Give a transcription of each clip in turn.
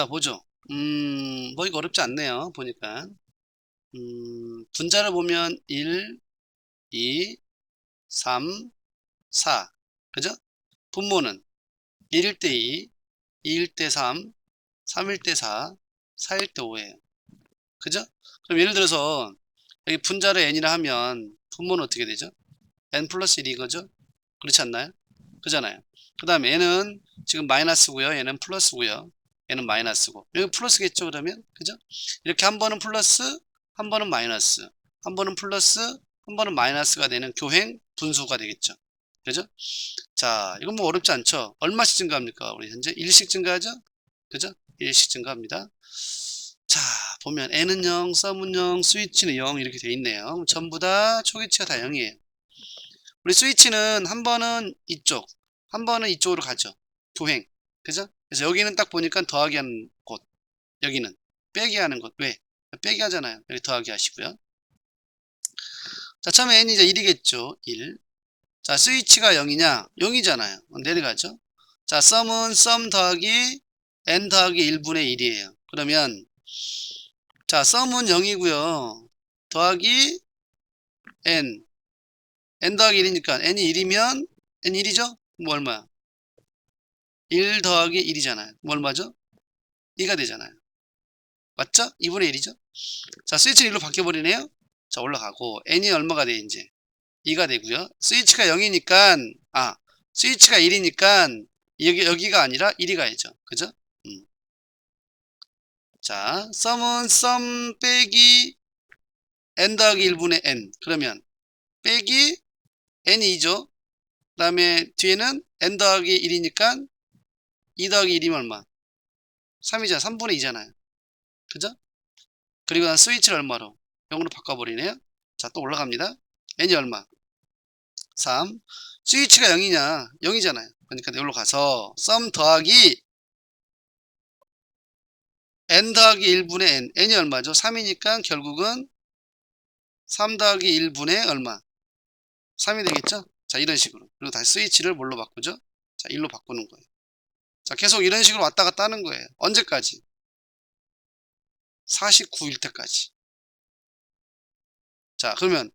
자, 보죠. 음, 뭐 이거 어렵지 않네요. 보니까. 음, 분자를 보면 1, 2, 3, 4. 그죠? 분모는 1일 때 2, 2일 때 3, 3일 때 4, 4일 때 5예요. 그죠? 그럼 예를 들어서 여기 분자를 n이라 하면 분모는 어떻게 되죠? n 플러스 1 이거죠? 그렇지 않나요? 그잖아요. 그 다음에 n은 지금 마이너스고요. 얘는 플러스고요. 얘는 마이너스고. 여기 플러스겠죠, 그러면? 그죠? 이렇게 한 번은 플러스, 한 번은 마이너스. 한 번은 플러스, 한 번은 마이너스가 되는 교행 분수가 되겠죠. 그죠? 자, 이건 뭐 어렵지 않죠? 얼마씩 증가합니까? 우리 현재 1씩 증가하죠? 그죠? 1씩 증가합니다. 자, 보면 n은 0, 썸은 0, 스위치는 0 이렇게 돼 있네요. 전부 다 초기치가 다 0이에요. 우리 스위치는 한 번은 이쪽, 한 번은 이쪽으로 가죠. 교행. 그죠? 그래서 여기는 딱 보니까 더하기 하는 곳. 여기는 빼기 하는 곳. 왜? 빼기 하잖아요. 여기 더하기 하시고요. 자, 처음에 n이 이제 1이겠죠. 1. 자, 스위치가 0이냐? 0이잖아요. 내려가죠. 자, 썸은 썸 더하기 n 더하기 1분의 1이에요. 그러면 자, 썸은 0이고요. 더하기 n. n 더하기 1이니까 n이 1이면 n 1이죠? 뭐 얼마야? 1 더하기 1이잖아요. 뭐 얼마죠? 2가 되잖아요. 맞죠? 2분의 1이죠? 자, 스위치는 1로 바뀌어버리네요. 자, 올라가고 n이 얼마가 돼 이제? 2가 되고요. 스위치가 0이니까 아, 스위치가 1이니까 여기 여기가 아니라 1이 가야죠. 그죠? 음. 자, 썸은 썸 빼기 n 더하기 1분의 n. 그러면 빼기 n이 2죠. 그 다음에 뒤에는 n 더하기 1이니까 2 더하기 1이면 얼마? 3이잖아. 3분의 2잖아요. 그죠? 그리고 난 스위치를 얼마로? 0으로 바꿔버리네요. 자, 또 올라갑니다. n이 얼마? 3. 스위치가 0이냐? 0이잖아요. 그러니까 여기로 가서 썸 더하기 n 더하기 1분의 n. n이 얼마죠? 3이니까 결국은 3 더하기 1분의 얼마? 3이 되겠죠? 자, 이런 식으로. 그리고 다시 스위치를 뭘로 바꾸죠? 자, 1로 바꾸는 거예요. 자, 계속 이런 식으로 왔다 갔다 하는 거예요. 언제까지? 49일 때까지. 자, 그러면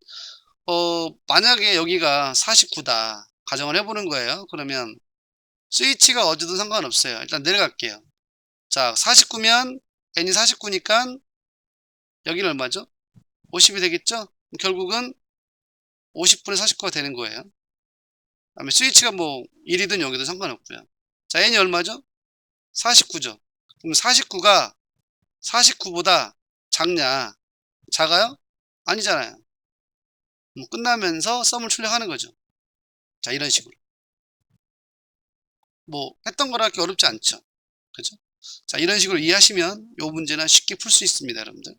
어, 만약에 여기가 49다. 가정을 해보는 거예요. 그러면 스위치가 어디든 상관없어요. 일단 내려갈게요. 자, 49면 n이 49니까 여기는 얼마죠? 50이 되겠죠? 결국은 50분의 49가 되는 거예요. 다음에 스위치가 뭐 1이든 여기든 상관없고요. 자, n이 얼마죠? 49죠. 그럼 49가 49보다 작냐? 작아요? 아니잖아요. 뭐 끝나면서 썸을 출력하는 거죠. 자, 이런 식으로. 뭐 했던 거라 기 어렵지 않죠. 그죠? 자, 이런 식으로 이해하시면 이 문제는 쉽게 풀 수 있습니다, 여러분들.